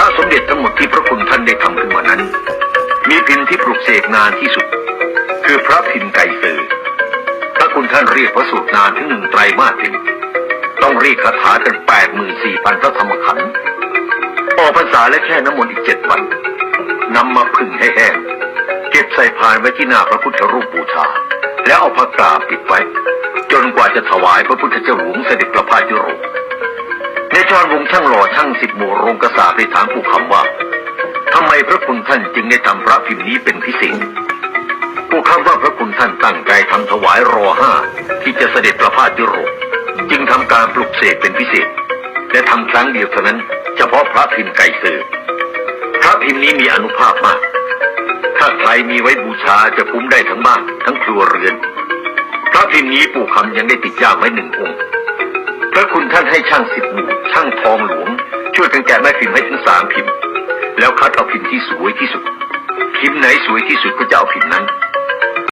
ระสมเด็จทั้งหมดที่พระคุณท่านได้ทำขึ้นมานั้น มีพิมพ์ที่ปลุกเสกนานที่สุด คือพระพิมพ์ไก่เสือพระคุณท่านเรียกพระสูตรนานถึงหนึ่งไตรมาสถึงต้องเรียกคาถากันแปดหมื่นสี่พันพระธรรมขันธ์ออกพรรษาและแค่น้ำมนต์อีกเจ็ดวันนำมาผึ่งให้แห้งเก็บใส่พานไว้ที่หน้าพระพุทธรูปบูชา แล้วเอาผ้ากาปิดไว้ จนกว่าจะถวายพระพุทธเจ้าหลวงเสด็จประพาสยุโรปในจอนวงช่างหล่อช่างสิบหมู่ โรงกษาไปถามผู้คำว่าทำไมพระคุณท่านจึงได้ทำพระพิมพ์นี้เป็นพิเศษผู้คำว่าพระคุณท่านตั้งใจทำถวายรอห้าที่จะเสด็จประพาสยุโรปจึงทำการปลุกเสกเป็นพิเศษ และทำครั้งเดียวเท่านั้น เฉพาะพระพิมพ์ไก่เสือพระพิมพ์นี้มีอนุภาพมาก ถ้าใครมีไว้บูชาจะคุ้มได้ทั้งบ้านทั้งครัวเรือน พระพิมพ์นี้ปู่คำยังได้ติดย่ามไว้หนึ่งองค์ พระคุณท่านให้ช่างสิบหมู่ช่างทองหลวง ช่วยกันแกะแม่พิมพ์ให้ถึงสามพิมพ์ แล้วคัดเอาพิมพ์ที่สวยที่สุด พิมพ์ไหนสวยที่สุดก็จะเอาพิมพ์นั้น